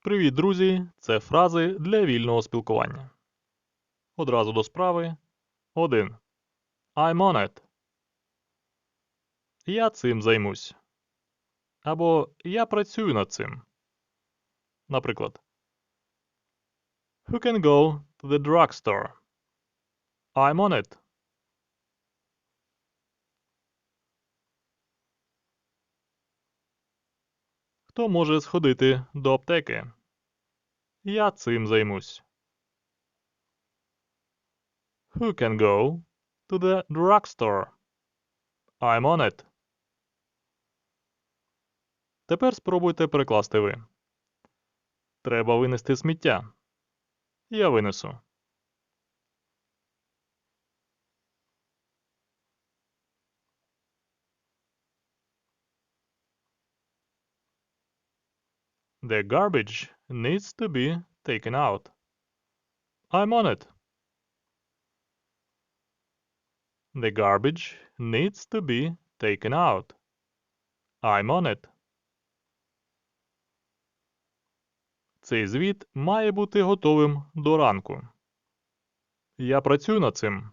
Привіт, друзі! Це фрази для вільного спілкування. Одразу до справи. 1. I'm on it. Я цим займусь. Або я працюю над цим. Наприклад. Who can go to the drugstore? I'm on it. Хто може сходити до аптеки? Я цим займусь. Who can go to the drugstore? I'm on it. Тепер спробуйте перекласти ви. Треба винести сміття. Я винесу. The garbage needs to be taken out. I'm on it. The garbage needs to be taken out. I'm on it. Цей звіт має бути готовим до ранку. Я працюю над цим.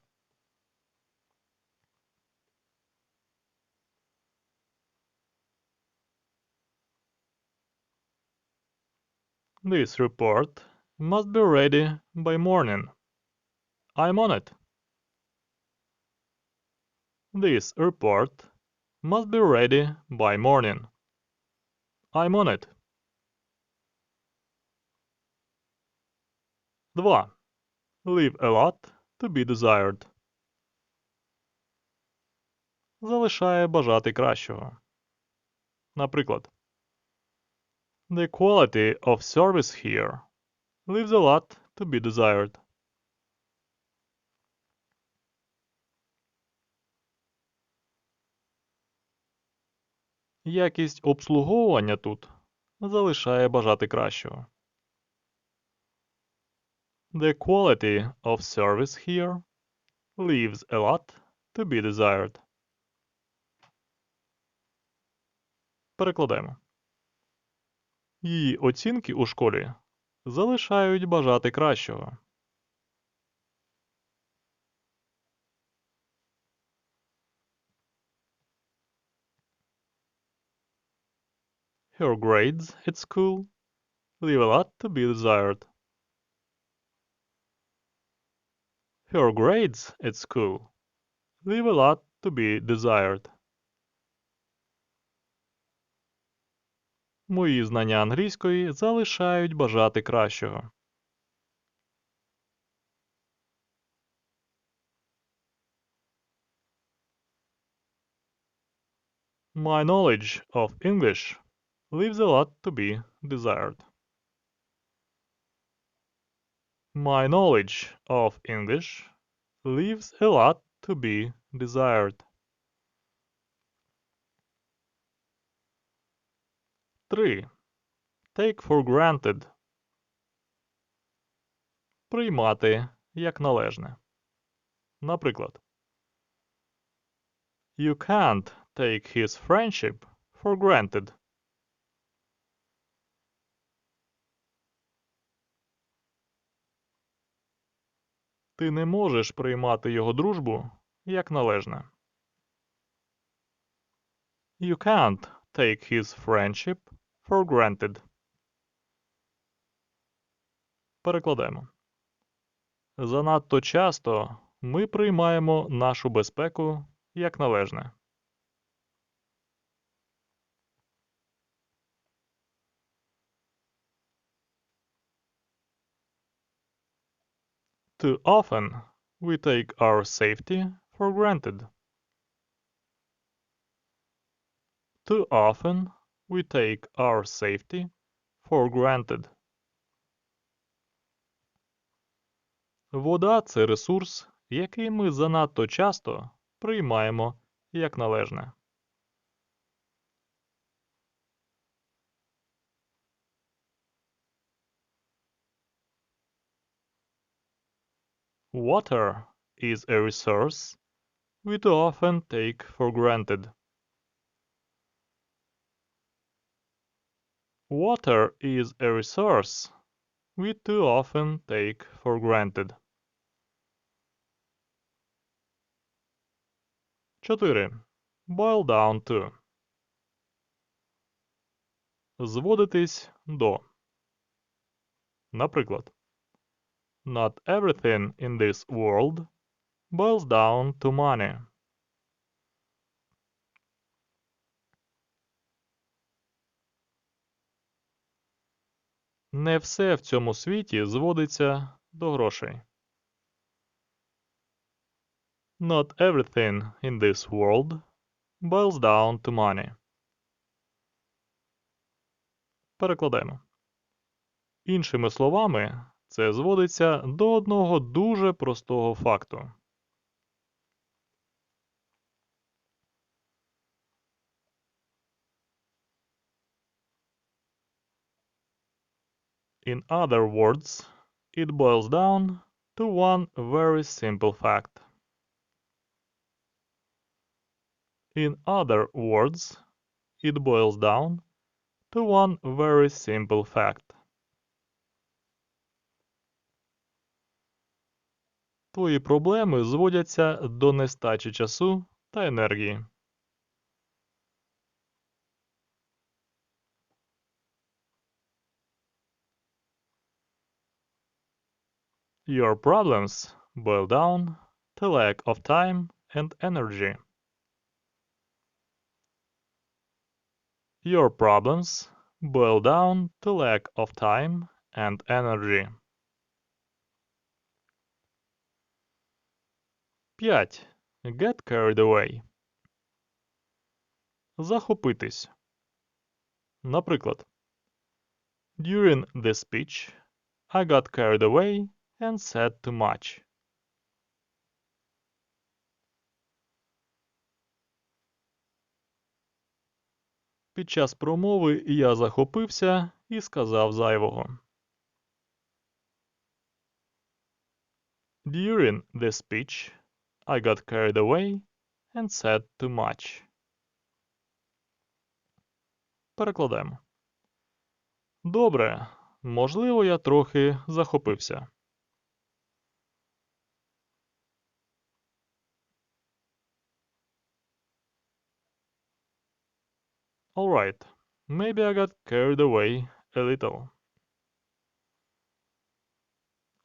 This report must be ready by morning. I'm on it. This report must be ready by morning. I'm on it. 2. Leave a lot to be desired. Залишає бажати кращого. Наприклад, The quality of service here leaves a lot to be desired. Якість обслуговування тут залишає бажати кращого. The quality of service here leaves a lot to be desired. Перекладаємо. Її оцінки у школі залишають бажати кращого. Her grades at school leave a lot to be desired. Her grades at school leave a lot to be desired. Мої знання англійської залишають бажати кращого. My knowledge of English leaves a lot to be desired. My knowledge of English leaves a lot to be desired. 3. Take for granted. Приймати як належне. Наприклад, You can't take his friendship for granted. Ти не можеш приймати його дружбу як належне. You can't take his friendship for granted. Перекладаємо. Занадто часто ми приймаємо нашу безпеку як належне. Too often we take our safety for granted. Too often we take our safety for granted. Вода це ресурс, який ми занадто часто приймаємо як належне. Water is a resource we too often take for granted. Water is a resource we too often take for granted. 4. Boil down to. Зводитись до. Наприклад, Not everything in this world boils down to money. Не все в цьому світі зводиться до грошей. Not everything in this world boils down to money. Перекладаємо. Іншими словами, це зводиться до одного дуже простого факту. In other words, it boils down to one very simple fact. In other words, it boils down to one very simple fact. Твої проблеми зводяться до нестачі часу та енергії. Your problems boil down to lack of time and energy. Your problems boil down to lack of time and energy. 5. Get carried away. Захопитись. Наприклад, During the speech, I got carried away and said too much. Під час промови я захопився і сказав зайвого. During the speech, I got carried away and said too much. Перекладаємо. Добре. Можливо, я трохи захопився. Alright, maybe I got carried away a little.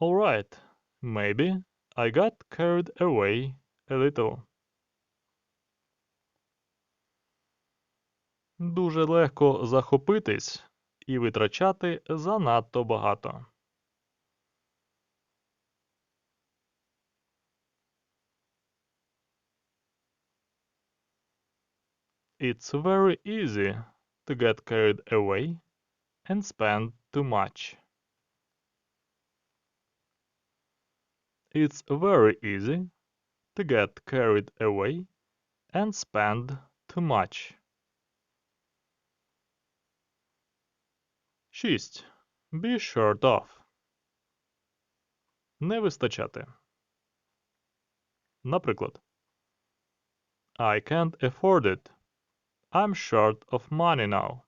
Alright, maybe I got carried away a little. Дуже легко захопитись і витрачати занадто багато. It's very easy to get carried away and spend too much. It's very easy to get carried away and spend too much. 6. Be short of. Не вистачати. Наприклад, I can't afford it. I'm short of money now.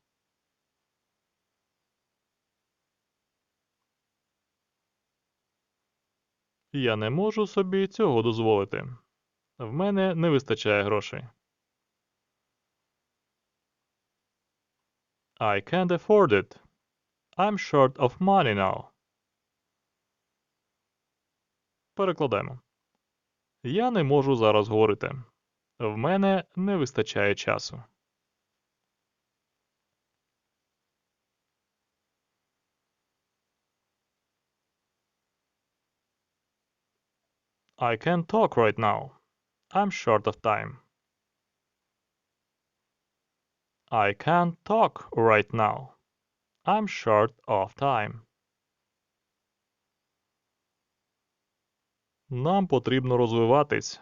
Я не можу собі цього дозволити. В мене не вистачає грошей. I can't afford it. I'm short of money now. Перекладаємо. Я не можу зараз говорити. В мене не вистачає часу. I can't talk right now. I'm short of time. I can't talk right now. I'm short of time. Нам потрібно розвиватись,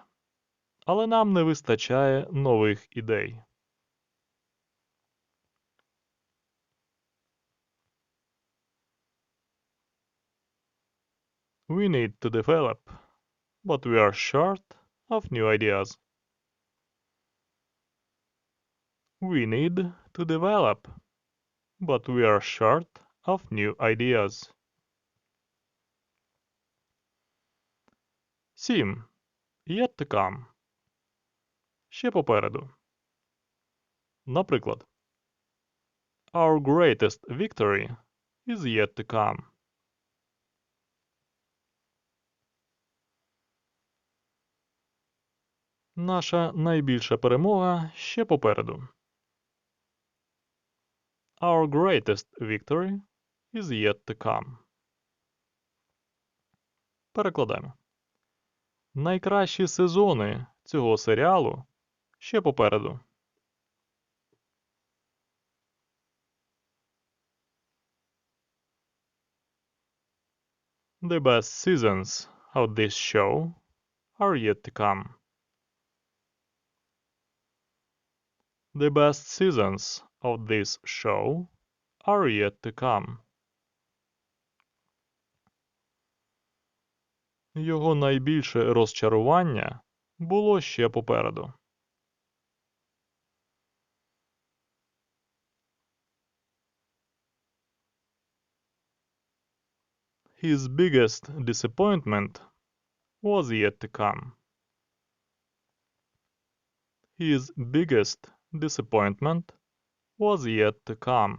але нам не вистачає нових ідей. We need to develop, but we are short of new ideas. We need to develop, but we are short of new ideas. 7. Yet to come. Ще попереду. Наприклад, Our greatest victory is yet to come. Наша найбільша перемога ще попереду. Our greatest victory is yet to come. Перекладаємо. Найкращі сезони цього серіалу ще попереду. The best seasons of this show are yet to come. The best seasons of this show are yet to come. Його найбільше розчарування було ще попереду. His biggest disappointment was yet to come. His biggest disappointment was yet to come.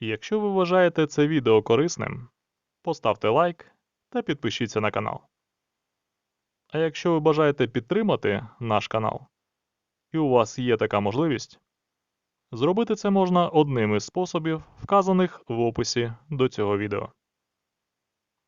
Якщо ви вважаєте це відео корисним, поставте лайк та підпишіться на канал. А якщо ви бажаєте підтримати наш канал, і у вас є така можливість, зробити це можна одним із способів, вказаних в описі до цього відео.